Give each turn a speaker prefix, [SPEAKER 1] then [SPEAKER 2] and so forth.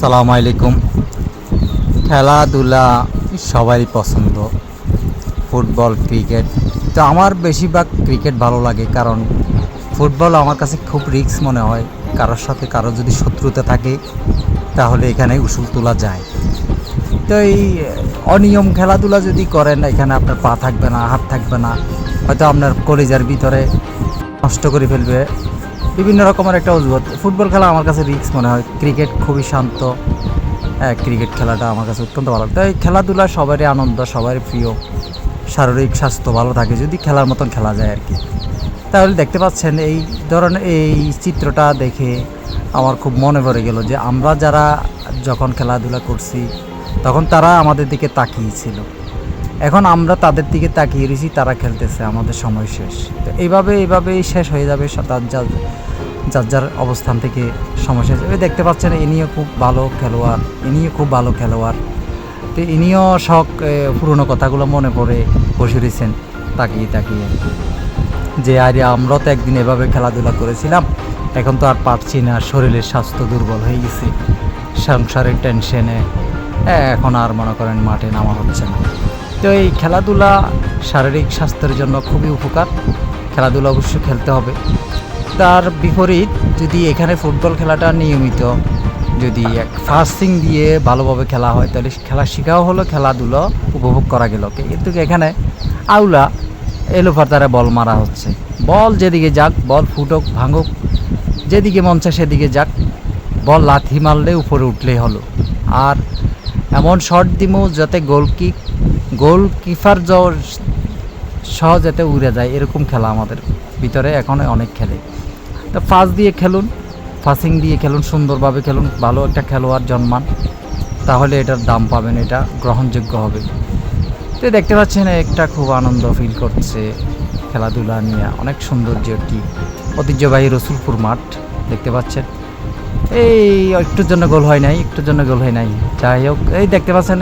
[SPEAKER 1] আসসালামু আলাইকুম। খেলাধুলা সবারই পছন্দ, ফুটবল, ক্রিকেট। তো আমার বেশিরভাগ ক্রিকেট ভালো লাগে কারণ ফুটবল আমার কাছে খুব রিস্ক মনে হয়। কারোর সাথে কারও যদি শত্রুতা থাকে, তাহলে এখানে উসুল তোলা যায়। তো এই অনিয়ম খেলাধুলা যদি করেন, এখানে আপনার পা থাকবে না, হাত থাকবে না, হয়তো আপনার কলেজার ভিতরে নষ্ট করে ফেলবে। বিভিন্ন রকমের একটা অজুহাত। ফুটবল খেলা আমার কাছে রিক্স মনে হয়। ক্রিকেট খুবই শান্ত। হ্যাঁ ক্রিকেট খেলাটা আমার কাছে অত্যন্ত ভালো লাগে। তো এই খেলাধুলা সবারই আনন্দ, সবারই প্রিয়। শারীরিক স্বাস্থ্য ভালো থাকে, যদি খেলার মতন খেলা যায় আর কি তাহলে দেখতে পাচ্ছেন, এই ধরনের, এই চিত্রটা দেখে আমার খুব মনে পড়ে গেল যে আমরা যারা যখন খেলাধুলা করছি, তখন তারা আমাদের দিকে তাকিয়েছিল। এখন আমরা তাদের দিকে তাকিয়ে রয়েছি তারা খেলতেছে, আমাদের সময় শেষ। তো এইভাবে, এইভাবেই শেষ হয়ে যাবে তার যার যার যার অবস্থান থেকে সময় শেষ। এই দেখতে পাচ্ছেন, ইনিও খুব ভালো খেলোয়াড়, ইনিও খুব ভালো খেলোয়াড়। তো ইনিও শখ পুরনো কথাগুলো মনে পড়ে, বসে রয়েছেন তাকিয়ে তাকিয়ে। যে আরে আমরাও তো একদিন এভাবে খেলাধুলা করেছিলাম, এখন তো আর পারছি না, শরীরের স্বাস্থ্য দুর্বল হয়ে গেছে, সংসারের টেনশনে। এখন আর মনে করেন মাঠে নামা হচ্ছে না। তো এই খেলাধুলা শারীরিক স্বাস্থ্যের জন্য খুবই উপকার। খেলাধুলা অবশ্যই খেলতে হবে। তার বিপরীত যদি এখানে ফুটবল খেলাটা নিয়মিত যদি এক ফাস্টিং দিয়ে ভালোভাবে খেলা হয়, তাহলে খেলা শেখাও হলো, খেলাধুলো উপভোগ করা গেল। কিন্তু এখানে আউলা এলোফার তারা বল মারা হচ্ছে। বল যেদিকে যাক, বল ফুটক, ভাঙুক, যেদিকে মন চায় সেদিকে যাক। বল লাথি মারলে উপরে উঠলেই হলো। আর এমন শট দিমু যাতে গোল কিক গোল কিপার সহ যাতে উড়ে যায়, এরকম খেলা আমাদের ভিতরে এখন অনেক খেলে। তো ফাস্ট দিয়ে খেলুন, ফাসিং দিয়ে খেলুন, সুন্দরভাবে খেলুন, ভালো একটা খেলোয়াড় জন্মান, তাহলে এটার দাম পাবেন, এটা গ্রহণযোগ্য হবে। তো দেখতে পাচ্ছেন, একটা খুব আনন্দ ফিল করছে খেলাধুলা নিয়ে, অনেক সৌন্দর্য একটি ঐতিহ্যবাহী রসুলপুর মাঠ, দেখতে পাচ্ছেন। এই একটুর জন্য গোল হয় নাই, একটুর জন্য গোল হয় নাই। যাই হোক, এই দেখতে পাচ্ছেন